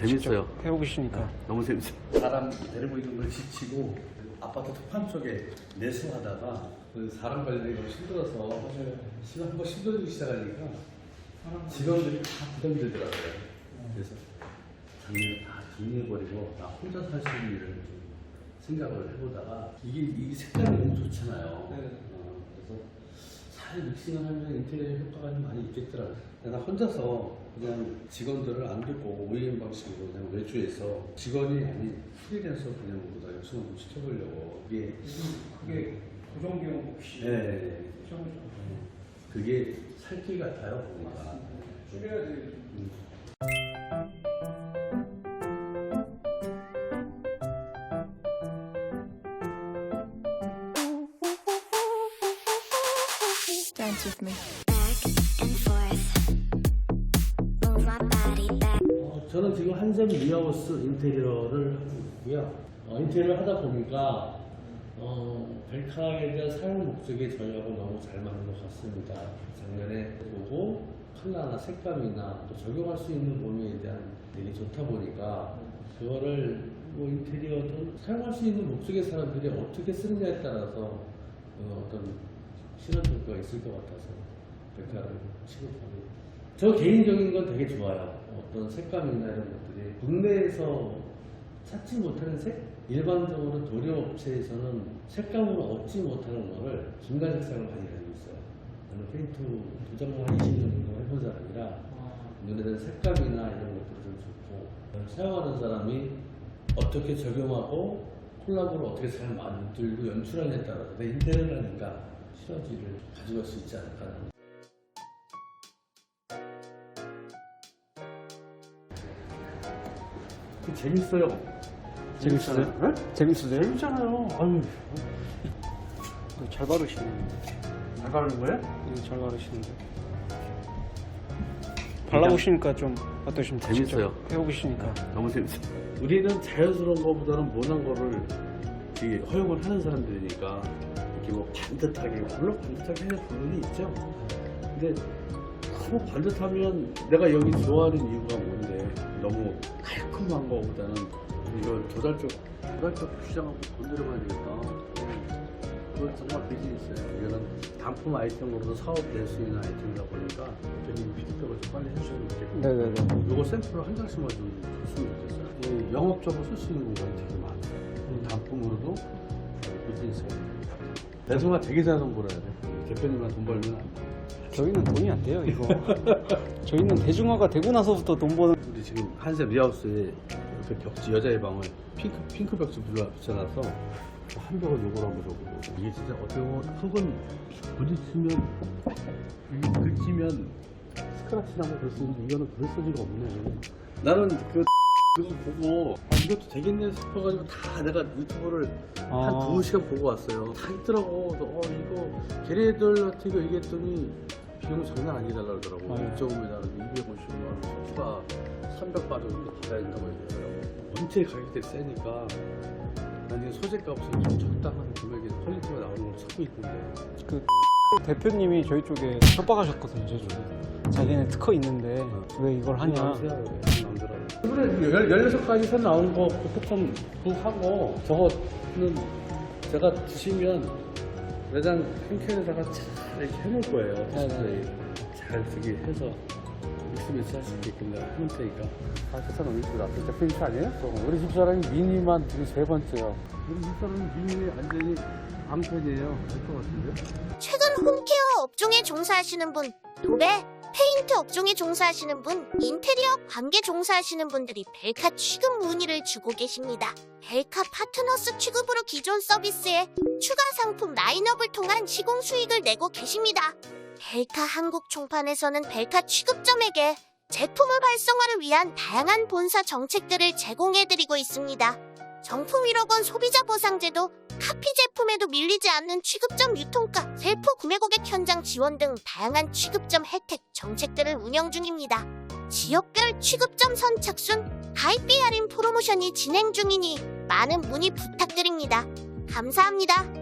재밌어요. 해보시니까 너무 재밌어요. 사람 데리고 있는 걸 지치고 아파트 특판 쪽에 내수하다가 그 사람 관리가 힘들어서 시간 한번 힘들기 시작하니까 직원들이 다 부담되더라고요. 그래서 작년에 다 정리해버리고 나 혼자 살 수 있는 일을 좀 생각을 해보다가 이게 이 색감이 너무 좋잖아요. 어, 그래서 잘 믹싱을 하면 인테리어 효과가 좀 많이. 근데 나 혼자서 그냥 직원들을 안 듣고 OEM 방식으로 그냥 외주해서 직원이 아닌 프리랜서 그냥 보다 역순을 좀 시켜보려고. 이게 그게 고정 비용 없이 네, 시험을 그게 살길 같아요 보니까. 줄여야 Dance with me. back and forth. Move my body back. 어, 저는 지금 한샘 리하우스 인테리어를 하고 있고요. 어, 인테리어를 하다 보니까 어, 벨카에 대한 사용 목적이 저희하고 너무 잘 맞는 것 같습니다. 작년에 보고 컬러나 색감이나 또 적용할 수 있는 범위에 대한 되게 좋다 보니까 그거를 뭐 인테리어든 사용할 수 있는 목적의 사람들이 어떻게 쓰느냐에 따라서 어, 어떤 실현 효과가 있을 것 같아서 벨카를 취급하고 저 개인적인 건 되게 좋아요. 어떤 색감이나 이런 것들이 국내에서 찾지 못하는 색? 일반적으로 도료 업체에서는 색감으로 얻지 못하는 거를 중간 색상을 많이 가지고 있어요. 나는 페인트 도장만 한 20년 정도 해본 사람이라 눈에 대한 색감이나 이런 것들이 좀 좋고 사용하는 사람이 어떻게 적용하고 콜라보를 어떻게 잘 만들고 연출하느냐에 따라서 내 인테리어를 하니까 시너지를 가져갈 수 있지 않을까 하는 그 재밌어요. 재밌으세요? 네? 재밌으세요? 재밌잖아요. 아유, 잘 바르시네. 잘 가는 거예요? 네, 잘 바르시는데. 발라보시니까 좀 어떠십니까? 재밌어요. 직접 해보시니까. 너무 재밌어요. 우리는 자연스러운 것보다는 모난 거를 허용을 하는 사람들이니까 이렇게 뭐 반듯하게 물론 반듯하게 하는 부분이 있죠. 근데 너무 반듯하면 내가 여기 좋아하는 이유가 뭔데 너무 깔끔한 거보다는 이걸 조달적 조달적 시장하고 돈 들여봐야 되겠다. 그건 정말 비즈니스예요. 이거는 단품 아이템으로도 사업 될수 있는 아이템이다 보니까 대표님 피드백을 좀 빨리 해주셔야 되겠고 네네네. 요거 샘플을 한 장씩만 좀 줬으면 좋겠어요. 이 영업적으로 쓸 수 있는 공간이 되게 많아요. 단품으로도 비즈니스가 됩니다. 배송아 되게 잘돈 벌어야 돼. 대표님만 돈 벌면 안 돼. 저희는 돈이 안 돼요, 이거. 저희는 대중화가 되고 나서부터 돈 버는. 우리 지금 한샘 리하우스에 그 벽지 여자의 방을 핑크 핑크 벽지 불러 붙여놔서 한 벽을 요걸 한번 줘보고 이게 진짜 어떻게 보면 흙은 부딪히면 이게 긁히면 스크래치 나고 그럴 수 있는데 이거는 그럴 소리가 없네. 나는 그 그거 보고 아, 이것도 되겠네 싶어가지고 다 내가 유튜브를 한 아. 두 시간 보고 왔어요. 다 있더라고. 그래서 어, 이거 걔네들한테 이거 얘기했더니 비용 장난 아니달라 그러더라고. 아. 2.5m 250만 원 추가 300 빠져도 받아야 된다고 얘기하더라고. 원체 가격대가 세니까 난 이제 소재값은 좀 적당한 금액의 퀄리티가 나오는 걸 찾고 있는데 그 대표님이 저희 쪽에 협박하셨거든요, 제주에. 자기네 특허 있는데 왜 이걸 하냐. 남들하고. 그래 16가지 선 나오는 거 포토폰 그거 하고 저거는 제가 드시면 매장 캔캔에다가 잘 이렇게 해놓을 거예요. 네네. 디스플레이. 잘 되게 해서 믹스매치 할수 있게끔 내가 해놓을 테니까. 아, 저 사람 이쁘다. 진짜 프린트 아니에요? 우리 집사람이 미니만 지금 세 번째요. 우리 집사람이 미니 완전히 앙팬이에요. 할 것 같은데? 최근 홈케어 업종에 종사하시는 분, 도배, 페인트 업종에 종사하시는 분, 인테리어 관계 종사하시는 분들이 벨카 취급 문의를 주고 계십니다. 벨카 파트너스 취급으로 기존 서비스에 추가 상품 라인업을 통한 시공 수익을 내고 계십니다. 벨카 한국 총판에서는 벨카 취급점에게 제품을 활성화를 위한 다양한 본사 정책들을 제공해드리고 있습니다. 정품 1억 원 소비자 보상제도 카피 제품에도 밀리지 않는 취급점 유통가, 셀프 구매 고객 현장 지원 등 다양한 취급점 혜택 정책들을 운영 중입니다. 지역별 취급점 선착순, 가입비 할인 프로모션이 진행 중이니 많은 문의 부탁드립니다. 감사합니다.